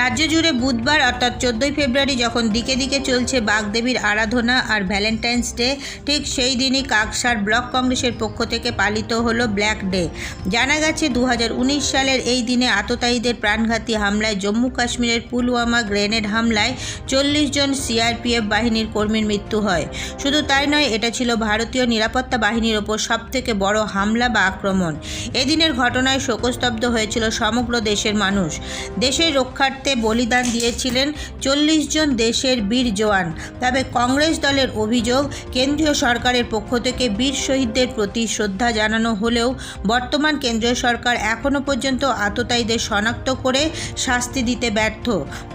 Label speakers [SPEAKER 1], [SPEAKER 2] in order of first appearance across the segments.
[SPEAKER 1] রাজ্য জুড়ে বুধবার অর্থাৎ চোদ্দোই ফেব্রুয়ারি যখন দিকে দিকে চলছে বাগদেবীর আরাধনা আর ভ্যালেন্টাইন্স ডে, ঠিক সেই দিনই কাকসার ব্লক কংগ্রেসের পক্ষ থেকে পালিত হলো ব্ল্যাক ডে। জানা গেছে দু হাজার উনিশ সালের এই দিনে আততায়ীদের প্রাণঘাতী হামলায় জম্মু কাশ্মীরের পুলওয়ামা গ্রেনেড হামলায় চল্লিশ জন সিআরপিএফ বাহিনীর কর্মীর মৃত্যু হয়। শুধু তাই নয়, এটা ছিল ভারতীয় নিরাপত্তা বাহিনীর ওপর সবথেকে বড় হামলা বা আক্রমণ। এদিনের ঘটনায় শোকস্তব্ধ হয়েছিল সমগ্র দেশের মানুষ। দেশের রক্ষার্থে বলিদান দিয়েছিলেন চল্লিশ জন দেশের বীর জওয়ান। তবে কংগ্রেস দলের অভিযোগ, কেন্দ্রীয় সরকারের পক্ষ থেকে বীর শহীদদের প্রতি শ্রদ্ধা জানানো হলেও বর্তমান কেন্দ্রীয় সরকার এখনও পর্যন্ত আততায়ীদের শনাক্ত করে শাস্তি দিতে ব্যর্থ।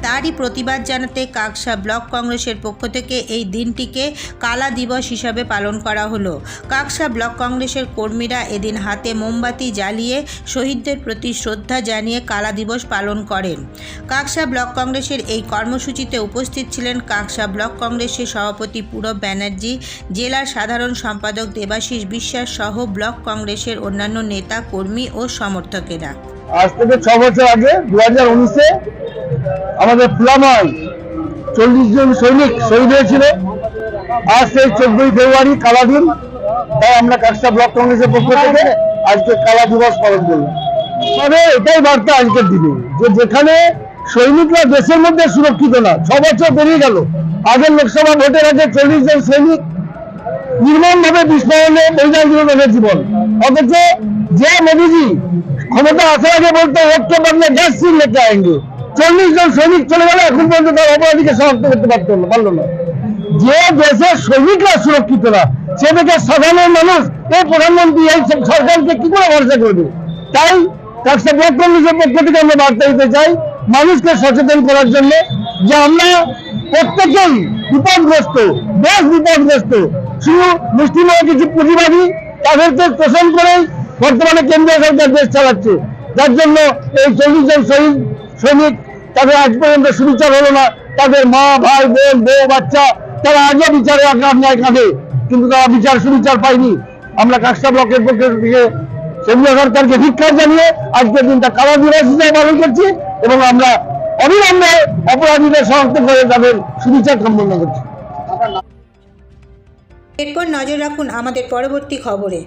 [SPEAKER 1] তারই প্রতিবাদ জানাতে কাকসা ব্লক কংগ্রেসের পক্ষ থেকে এই দিনটিকে কালা দিবস হিসাবে পালন করা হলো। কাকসা ব্লক কংগ্রেসের কর্মীরা এদিন হাতে মোমবাতি জ্বালিয়ে শহীদদের প্রতি শ্রদ্ধা জানিয়ে কালা দিবস পালন করেন। কাকসা ব্লক কংগ্রেসের এই কর্মসূচিতে উপস্থিত ছিলেন কাকসা ব্লক কংগ্রেসের সভাপতি পূরব ব্যানার্জি জেলার সাধারণ সম্পাদক দেবাশিস বিশ্বাস সহ ব্লক কংগ্রেসের অন্যান্য নেতা, কর্মী ও সমর্থকেরা।
[SPEAKER 2] আজ থেকে ছ বছর আগে দু হাজার উনিশে আমাদের ফুলামায় চল্লিশ জন সৈনিক শহীদ হয়েছিল। আজ সেই চোদ্দই ফেব্রুয়ারি কালা দিন, তাই আমরা কাকসা ব্লক কংগ্রেসের পক্ষ থেকে আজকে কালা দিবস পালন করলাম। তবে এটাই বার্তা আজকের দিনে, যে যেখানে সৈনিকরা দেশের মধ্যে সুরক্ষিত না। ছ বছর পেরিয়ে গেল। আগের লোকসভা ভোটের আগে চল্লিশ জন সৈনিক নির্মম ভাবে বিস্ফোরণে বৈজান দিল তাদের জীবন। অথচ যে মোদীজি ক্ষমতা আসার আগে বলতে ওকে বদলে গ্যাস সিল লেকে আएंगे চল্লিশ জন সৈনিক চলে গেল, এখন পর্যন্ত তার অপরাধীকে শনাক্ত করতে পারতো না, পারল না। যে দেশের সৈনিকরা সুরক্ষিত না, সে দেশের সাধারণ মানুষ এই প্রধানমন্ত্রী, এই সরকারকে কি করে ভরসা করবে? তাই ব্লক কংগ্রেসের পক্ষ থেকে আমরা বার্তা দিতে চাই মানুষকে সচেতন করার জন্য যে আমরা প্রত্যেকেই বিপদগ্রস্ত, দেশ বিপদগ্রস্ত। শুধু মুসলিমের কিছু পুঁজিবাদী তাদেরকে শোষণ করে বর্তমানে কেন্দ্রীয় সরকার দেশ চালাচ্ছে। যার জন্য এই চল্লিশ জন শহীদ সৈনিক তাদের আজ পর্যন্ত সুবিচার হলো না। তাদের মা, ভাই, বোন, বউ, বাচ্চা, তারা আজও বিচারে আপনার কাঁধে কিন্তু তারা বিচার সুবিচার পায়নি। আমরা কাকসা ব্লকের পক্ষে কেন্দ্রীয় সরকারকে ধিক্ষার জানিয়ে আজকের দিনটা কালা দিবস হিসেবে পালন করছি এবং আমরা অবিলম্বে অপরাধীদের শনাক্ত করে তাদের সুবিচার সম্পন্ন করছি।
[SPEAKER 1] এরপর নজর রাখুন আমাদের পরবর্তী খবরে।